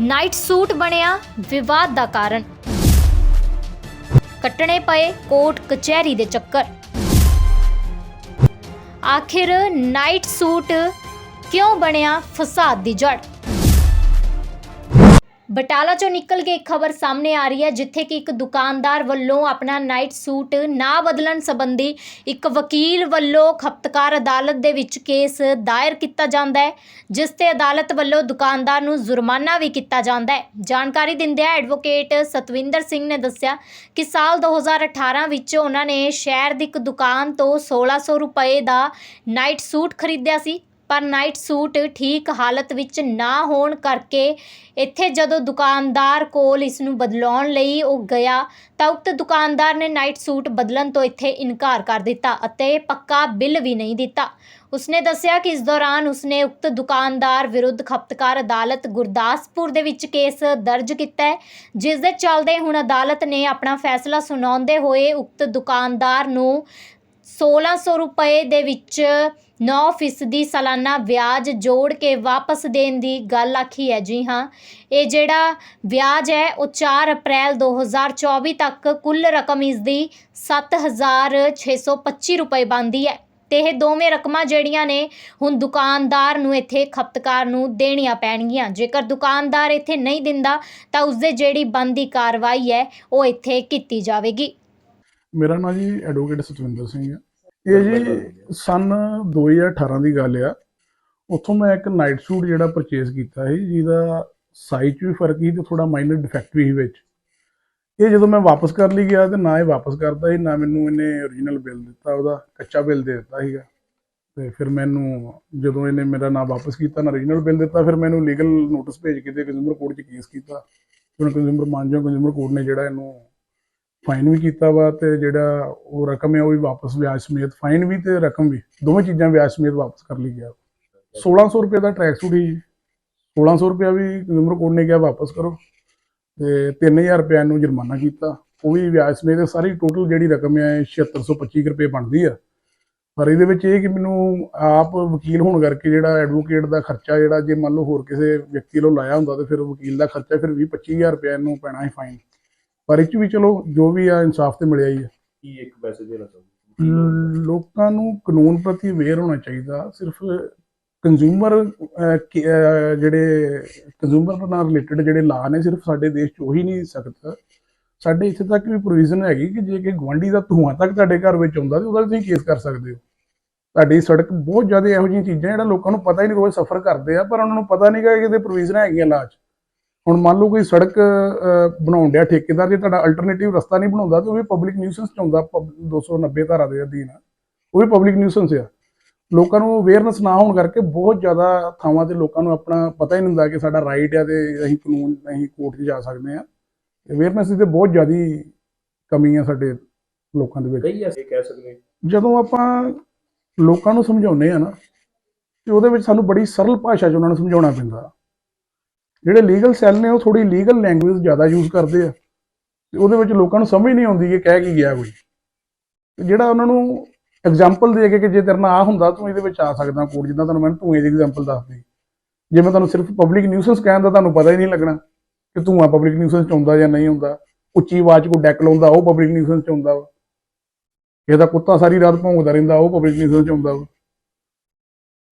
Night suit ਬਣਿਆ ਵਿਵਾਦ ਦਾ ਕਾਰਨ। ਕੱਟਣੇ ਪਏ ਕੋਰਟ ਕਚਹਿਰੀ ਦੇ ਚੱਕਰ। ਆਖਿਰ ਨਾਈਟ ਸੂਟ ਕਿਉਂ ਬਣਿਆ ਫਸਾਦ ਦੀ ਜੜ ਬਟਾਲਾ ਚੋਂ ਨਿਕਲ ਕੇ ਇੱਕ ਖਬਰ ਸਾਹਮਣੇ ਆ ਰਹੀ ਹੈ, ਜਿੱਥੇ ਕਿ ਇੱਕ ਦੁਕਾਨਦਾਰ ਵੱਲੋਂ ਆਪਣਾ ਨਾਈਟ ਸੂਟ ਨਾ ਬਦਲਣ ਸੰਬੰਧੀ ਇੱਕ ਵਕੀਲ ਵੱਲੋਂ ਖਪਤਕਾਰ ਅਦਾਲਤ ਦੇ ਵਿੱਚ ਕੇਸ ਦਾਇਰ ਕੀਤਾ ਜਾਂਦਾ ਹੈ, ਜਿਸ ਤੇ ਅਦਾਲਤ ਵੱਲੋਂ ਦੁਕਾਨਦਾਰ ਨੂੰ ਜੁਰਮਾਨਾ ਵੀ ਕੀਤਾ ਜਾਂਦਾ ਹੈ। ਜਾਣਕਾਰੀ ਦਿੰਦਿਆਂ ਐਡਵੋਕੇਟ ਸਤਵਿੰਦਰ ਸਿੰਘ ਨੇ ਦੱਸਿਆ ਕਿ ਸਾਲ 2018 ਵਿੱਚ ਉਹਨਾਂ ਨੇ ਸ਼ਹਿਰ ਦੀ ਇੱਕ ਦੁਕਾਨ ਤੋਂ 1600 ਰੁਪਏ ਦਾ ਨਾਈਟ ਸੂਟ ਖਰੀਦਿਆ ਸੀ। ਪਰ ਨਾਈਟ ਸੂਟ ਠੀਕ ਹਾਲਤ ਵਿੱਚ ਨਾ ਹੋਣ ਕਰਕੇ ਇੱਥੇ ਜਦੋਂ ਦੁਕਾਨਦਾਰ ਕੋਲ ਇਸ ਨੂੰ ਬਦਲਾਉਣ ਲਈ ਉਹ ਗਿਆ ਤਾਂ ਉਕਤ ਦੁਕਾਨਦਾਰ ਨੇ ਨਾਈਟ ਸੂਟ ਬਦਲਣ ਤੋਂ ਇੱਥੇ ਇਨਕਾਰ ਕਰ ਦਿੱਤਾ ਅਤੇ ਪੱਕਾ ਬਿੱਲ ਵੀ ਨਹੀਂ ਦਿੱਤਾ। ਉਸਨੇ ਦੱਸਿਆ ਕਿ ਇਸ ਦੌਰਾਨ ਉਸਨੇ ਉਕਤ ਦੁਕਾਨਦਾਰ ਵਿਰੁੱਧ ਖਪਤਕਾਰ ਅਦਾਲਤ ਗੁਰਦਾਸਪੁਰ ਦੇ ਵਿੱਚ ਕੇਸ ਦਰਜ ਕੀਤਾ ਹੈ ਜਿਸ ਦੇ ਚੱਲਦੇ ਹੁਣ ਅਦਾਲਤ ਨੇ ਆਪਣਾ ਫੈਸਲਾ ਸੁਣਾਉਂਦੇ ਹੋਏ ਉਕਤ ਦੁਕਾਨਦਾਰ ਨੂੰ 1600 ਰੁਪਏ ਦੇ ਵਿੱਚ 9% ਸਾਲਾਨਾ ਵਿਆਜ ਜੋੜ ਕੇ ਵਾਪਸ ਦੇਣ ਦੀ ਗੱਲ ਆਖੀ ਹੈ। ਜੀ ਹਾਂ, ਇਹ ਜਿਹੜਾ ਵਿਆਜ ਹੈ, ਉਹ 4 ਅਪ੍ਰੈਲ 2024 ਤੱਕ ਕੁੱਲ ਰਕਮ ਇਸ ਦੀ 7625 ਰੁਪਏ ਬਣਦੀ ਹੈ ਤੇ ਇਹ ਦੋਵੇਂ ਰਕਮਾਂ ਜਿਹੜੀਆਂ ਨੇ, ਹੁਣ ਦੁਕਾਨਦਾਰ ਨੂੰ ਇੱਥੇ ਖਪਤਕਾਰ ਨੂੰ ਦੇਣੀਆਂ ਪੈਣਗੀਆਂ। ਜੇਕਰ ਦੁਕਾਨਦਾਰ ਇੱਥੇ ਨਹੀਂ ਦਿੰਦਾ, ਤਾਂ ਉਸ ਦੇ ਜਿਹੜੀ ਬੰਦੀ ਕਾਰਵਾਈ ਹੈ, ਉਹ ਇੱਥੇ ਕੀਤੀ ਜਾਵੇਗੀ। ਮੇਰਾ ਨਾਮ ਜੀ ਐਡਵੋਕੇਟ ਸਤਵਿੰਦਰ ਸਿੰਘ ਹੈ। ਇਹ ਜੀ ਸਨ 2018 ਦੀ ਗੱਲ ਆ। ਉੱਥੋਂ ਮੈਂ ਇੱਕ ਨਾਈਟ ਸੂਟ ਜਿਹੜਾ ਪਰਚੇਸ ਕੀਤਾ ਸੀ, ਜਿਹਦਾ ਸਾਈਜ਼ 'ਚ ਵੀ ਫ਼ਰਕ ਸੀ ਤੇ ਥੋੜਾ ਮਾਈਨਰ ਡਿਫੈਕਟ ਵੀ ਸੀ ਵਿੱਚ। ਇਹ ਜਦੋਂ ਮੈਂ ਵਾਪਸ ਕਰ ਲਈ ਗਿਆ ਤੇ ਨਾ ਇਹ ਵਾਪਸ ਕਰਦਾ ਸੀ, ਨਾ ਮੈਨੂੰ ਇਹਨੇ origignal ਬਿੱਲ ਦਿੱਤਾ, ਉਹਦਾ ਕੱਚਾ ਬਿੱਲ ਦੇ ਦਿੱਤਾ ਸੀਗਾ। ਤੇ ਫਿਰ ਮੈਨੂੰ ਜਦੋਂ ਇਹਨੇ ਮੇਰਾ ਨਾ ਵਾਪਸ ਕੀਤਾ, ਨਾ origignal ਬਿੱਲ ਦਿੱਤਾ, ਫਿਰ ਮੈਨੂੰ ਲੀਗਲ ਨੋਟਿਸ ਭੇਜ ਕੇ ਤੇ ਕੰਜ਼ਿਊਮਰ ਕੋਰਟ 'ਚ ਕੇਸ ਕੀਤਾ। ਹੁਣ ਕੰਜ਼ਿਊਮਰ ਮਾਨਜੋ ਕੰਜ਼ਿਊਮਰ ਕੋਰਟ ਨੇ ਜਿਹੜਾ ਇਹਨੂੰ ਫਾਈਨ ਵੀ ਕੀਤਾ ਵਾ ਤੇ ਜਿਹੜਾ ਉਹ ਰਕਮ ਹੈ ਉਹ ਵੀ ਵਾਪਸ ਵਿਆਜ ਸਮੇਤ ਫਾਈਨ ਵੀ ਤੇ ਰਕਮ ਵੀ, ਦੋਵੇਂ ਚੀਜ਼ਾਂ ਵਿਆਜ ਸਮੇਤ ਵਾਪਸ ਕਰ ਲਈ ਗਿਆ। 1600 ਰੁਪਏ ਦਾ ਟਰੈਕ ਸੂਟ ਸੀ 1600 ਰੁਪਏ ਵੀ ਕੰਜ਼ਿਊਮਰ ਕੋਡ ਨੇ ਕਿਹਾ ਵਾਪਸ ਕਰੋ। ਤੇ 3000 ਰੁਪਏ ਨੂੰ ਜੁਰਮਾਨਾ ਕੀਤਾ। ਉਹ ਵੀ ਵਿਆਜ ਸਮੇਤ ਸਾਰੀ ਟੋਟਲ ਜਿਹੜੀ ਰਕਮ ਹੈ 7625 ਰੁਪਏ ਬਣਦੀ ਆ। ਪਰ ਇਹਦੇ ਵਿੱਚ ਇਹ ਕਿ ਮੈਨੂੰ ਆਪ ਵਕੀਲ ਹੋਣ ਕਰਕੇ ਜਿਹੜਾ ਐਡਵੋਕੇਟ ਦਾ ਖਰਚਾ ਜਿਹੜਾ ਜੇ ਮੰਨ ਲਓ ਹੋਰ ਕਿਸੇ ਵਿਅਕਤੀ ਵੱਲੋਂ ਲਾਇਆ ਹੁੰਦਾ ਤੇ ਫਿਰ ਵਕੀਲ ਦਾ ਖਰਚਾ ਫਿਰ 20 25000 ਰੁਪਏ ਨੂੰ ਪੈਣਾ ਹੈ ਫਾਈਨ ਪਰ ਇਹ 'ਚ ਵੀ ਚਲੋ ਜੋ ਵੀ ਆ ਇਨਸਾਫ ਤੇ ਮਿਲਿਆ ਹੀ ਆ। ਕੀ ਇੱਕ ਮੈਸੇਜ ਦੇਣਾ ਚਾਹੁੰਦੇ ਲੋਕਾਂ ਨੂੰ ਕਾਨੂੰਨ ਪ੍ਰਤੀ ਅਵੇਅਰ ਹੋਣਾ ਚਾਹੀਦਾ। ਸਿਰਫ ਕੰਜ਼ਿਊਮਰ ਜਿਹੜੇ ਕੰਜ਼ਿਊਮਰ ਨਾਲ ਰਿਲੇਟਡ ਜਿਹੜੇ ਲਾ ਨੇ ਸਿਰਫ ਸਾਡੇ ਦੇਸ਼ 'ਚ ਉਹੀ ਨਹੀਂ ਸਖਤ। ਸਾਡੇ ਇੱਥੇ ਤੱਕ ਵੀ ਪ੍ਰੋਵੀਜ਼ਨ ਹੈਗੀ ਕਿ ਜੇ ਕਿ ਗਵਾਂਢੀ ਦਾ ਧੂਆਂ ਤੱਕ ਤੁਹਾਡੇ ਘਰ ਵਿੱਚ ਆਉਂਦਾ ਤੇ ਉਹਦਾ ਤੁਸੀਂ ਕੇਸ ਕਰ ਸਕਦੇ ਹੋ। ਤੁਹਾਡੀ ਸੜਕ ਬਹੁਤ ਜ਼ਿਆਦਾ ਇਹੋ ਜਿਹੀਆਂ ਚੀਜ਼ਾਂ ਜਿਹੜਾ ਲੋਕਾਂ ਨੂੰ ਪਤਾ ਹੀ ਨਹੀਂ ਰੋਜ਼ ਸਫ਼ਰ ਕਰਦੇ ਆ ਪਰ ਉਹਨਾਂ ਨੂੰ ਪਤਾ ਨਹੀਂਗਾ ਕਿ ਇਹਦੇ ਪ੍ਰੋਵੀਜ਼ਨ ਹੈਗੀਆਂ ਲਾਜ ਹੁਣ ਮੰਨ ਲਓ ਕੋਈ ਸੜਕ ਬਣਾਉਣ ਡਿਆ ਠੇਕੇਦਾਰ ਜੇ ਤੁਹਾਡਾ ਅਲਟਰਨੇਟਿਵ ਰਸਤਾ ਨਹੀਂ ਬਣਾਉਂਦਾ ਤੇ ਉਹ ਵੀ ਪਬਲਿਕ ਨਿਊਸੈਂਸ ਚ ਆਉਂਦਾ ਪਬ- 290 ਧਾਰਾ ਦੇ ਅਧੀਨ। ਉਹ ਵੀ ਪਬਲਿਕ ਨਿਊਸੈਂਸ ਆ। ਲੋਕਾਂ ਨੂੰ ਅਵੇਅਰਨੈਸ ਨਾ ਹੋਣ ਕਰਕੇ ਬਹੁਤ ਜ਼ਿਆਦਾ ਥਾਵਾਂ ਤੇ ਲੋਕਾਂ ਨੂੰ ਆਪਣਾ ਪਤਾ ਹੀ ਨਹੀਂ ਹੁੰਦਾ ਕਿ ਸਾਡਾ ਰਾਈਟ ਆ ਤੇ ਅਸੀਂ ਕਾਨੂੰਨ ਅਸੀਂ ਕੋਰਟ 'ਚ ਜਾ ਸਕਦੇ ਆ। ਅਵੇਅਰਨੈਸ ਦੀ ਤੇ ਬਹੁਤ ਜ਼ਿਆਦੀ ਕਮੀ ਆ ਸਾਡੇ ਲੋਕਾਂ ਦੇ ਵਿੱਚ। ਕਈ ਐਸੇ ਕਹਿ ਸਕਦੇ। ਜਦੋਂ ਆਪਾਂ ਲੋਕਾਂ ਨੂੰ ਸਮਝਾਉਂਦੇ ਆ ਨਾ ਤੇ ਉਹਦੇ ਵਿੱਚ ਸਾਨੂੰ ਬੜੀ ਸਰਲ ਭਾਸ਼ਾ 'ਚ ਉਹਨਾਂ ਨੂੰ ਸਮਝਾਉਣਾ ਪੈਂਦਾ। ਜਿਹੜੇ ਲੀਗਲ ਸੈੱਲ ਨੇ ਉਹ ਥੋੜੀ ਲੀਗਲ ਲੈਂਗੁਏਜ ਜ਼ਿਆਦਾ ਯੂਜ਼ ਕਰਦੇ ਆ। ਤੇ ਉਹਦੇ ਵਿੱਚ ਲੋਕਾਂ ਨੂੰ ਸਮਝ ਨਹੀਂ ਆਉਂਦੀ ਕਿ ਕਹਿ ਕੀ ਗਿਆ ਕੋਈ। ਤੇ ਜਿਹੜਾ ਉਹਨਾਂ ਨੂੰ ਐਗਜ਼ਾਮਪਲ ਦੇ ਕੇ ਕਿ ਜੇ ਤੇਰੇ ਨਾਲ ਆ ਹੁੰਦਾ, ਤੂੰ ਇਹਦੇ ਵਿੱਚ ਆ ਸਕਦਾ ਕੋਡ ਜਿੱਦਾਂ ਤੁਹਾਨੂੰ ਮੈਂ ਧੂਏ ਦੀ ਐਗਜ਼ਾਮਪਲ ਦੱਸਦੀ ਜੇ ਮੈਂ ਤੁਹਾਨੂੰ ਸਿਰਫ ਪਬਲਿਕ ਨਿਊਸੈਂਸ ਕਹਿਣ ਦਾ ਤੁਹਾਨੂੰ ਪਤਾ ਹੀ ਨਹੀਂ ਲੱਗਣਾ ਕਿ ਧੂਆ ਪਬਲਿਕ ਨਿਊਸੈਂਸ ਚ ਆਉਂਦਾ ਜਾਂ ਨਹੀਂ ਆਉਂਦਾ। ਉੱਚੀ ਆਵਾਜ਼ ਕੋ ਡੈਕ ਲਾਉਂਦਾ, ਉਹ ਪਬਲਿਕ ਨਿਊਸੈਂਸ ਚ ਆਉਂਦਾ ਵਾ। ਇਹਦਾ ਕੁੱਤਾ ਸਾਰੀ ਰਾਤ ਭੌਂਕਦਾ ਰਹਿੰਦਾ, ਉਹ ਪਬਲਿਕ ਨਿਊਸੈਂਸ ਚ ਆਉਂਦਾ ਵਾ।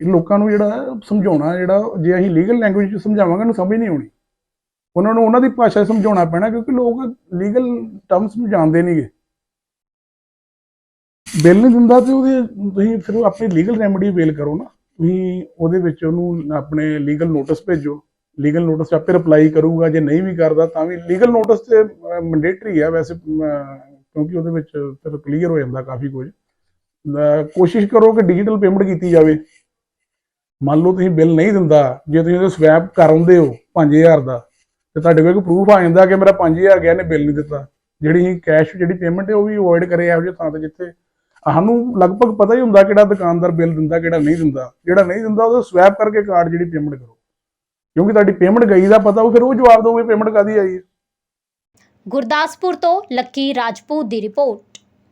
ਇਹ ਲੋਕਾਂ ਨੂੰ ਜਿਹੜਾ ਸਮਝਾਉਣਾ, ਜਿਹੜਾ ਜੇ ਅਸੀਂ ਲੀਗਲ ਲੈਂਗੁਏਜ ਚ ਸਮਝਾਵਾਂਗੇ, ਉਹਨੂੰ ਸਮਝ ਨਹੀਂ ਆਉਣੀ। ਉਹਨਾਂ ਨੂੰ, ਉਹਨਾਂ ਦੀ ਭਾਸ਼ਾ ਸਮਝਾਉਣਾ ਪੈਣਾ, ਕਿਉਂਕਿ ਲੋਕ ਲੀਗਲ ਟਰਮਸ ਨੂੰ ਜਾਣਦੇ ਨਹੀਂਗੇ ਬਿੱਲ ਨਹੀਂ ਦਿੰਦਾ ਤੇ ਉਹਦੇ, ਤੁਸੀਂ ਫਿਰ ਉਹ ਆਪਣੀ ਲੀਗਲ ਰੈਮਡੀ ਅਵੇਲ ਕਰੋ ਨਾ। ਤੁਸੀਂ ਉਹਦੇ ਵਿੱਚ ਉਹਨੂੰ ਆਪਣੇ ਲੀਗਲ ਨੋਟਿਸ ਭੇਜੋ। ਲੀਗਲ ਨੋਟਿਸ ਆਪੇ ਰਿਪਲਾਈ ਕਰੂਗਾ, ਜੇ ਨਹੀਂ ਵੀ ਕਰਦਾ ਤਾਂ ਵੀ। ਲੀਗਲ ਨੋਟਿਸ ਤੇ ਮੈਂਡੇਟਰੀ ਆ ਵੈਸੇ ਕਿਉਂਕਿ ਉਹਦੇ ਵਿੱਚ ਫਿਰ ਕਲੀਅਰ ਹੋ ਜਾਂਦਾ ਕਾਫੀ ਕੁਝ। ਕੋਸ਼ਿਸ਼ ਕਰੋ ਕਿ ਡਿਜੀਟਲ ਪੇਮੈਂਟ ਕੀਤੀ ਜਾਵੇ। ਮੰਨ ਲਓ ਤੁਸੀਂ ਬਿੱਲ ਨਹੀਂ ਦਿੰਦਾ, ਜੇ ਤੁਸੀਂ ਉਹਦੇ ਸਵੈਪ ਕਰਾਉਂਦੇ ਹੋ 5000 ਦਾ, ਤੇ ਤੁਹਾਡੇ ਕੋਲ ਇੱਕ ਪ੍ਰੂਫ ਆ ਜਾਂਦਾ ਕਿ ਮੇਰਾ 5000 ਗਿਆ ਨੇ ਬਿੱਲ ਨਹੀਂ ਦਿੱਤਾ। ਜਿਹੜੀ ਕੈਸ਼ ਜਿਹੜੀ ਪੇਮੈਂਟ ਹੈ, ਉਹ ਵੀ ਅਵੋਇਡ ਕਰੇ ਇਹੋ ਜਿਹੇ ਥਾਂ ਤੇ ਜਿੱਥੇ ਸਾਨੂੰ ਲਗਭਗ ਪਤਾ ਹੀ ਹੁੰਦਾ ਕਿਹੜਾ ਦੁਕਾਨਦਾਰ ਬਿੱਲ ਦਿੰਦਾ, ਕਿਹੜਾ ਨਹੀਂ ਦਿੰਦਾ। ਜਿਹੜਾ ਨਹੀਂ ਦਿੰਦਾ, ਉਹਦਾ ਸਵੈਪ ਕਰਕੇ ਕਾਰਡ ਜਿਹੜੀ ਪੇਮੈਂਟ ਕਰੋ। ਕਿਉਂਕਿ ਤੁਹਾਡੀ ਪੇਮੈਂਟ ਗਈ ਦਾ ਪਤਾ, ਉਹ ਫਿਰ ਉਹ ਜਵਾਬ ਦੋਗੇ ਪੇਮੈਂਟ ਕਾਦੀ ਆਈ ਹੈ। ਗੁਰਦਾਸਪੁਰ ਤੋਂ ਲੱਕੀ ਰਾਜਪੂਤ ਦੀ ਰਿਪੋਰਟ।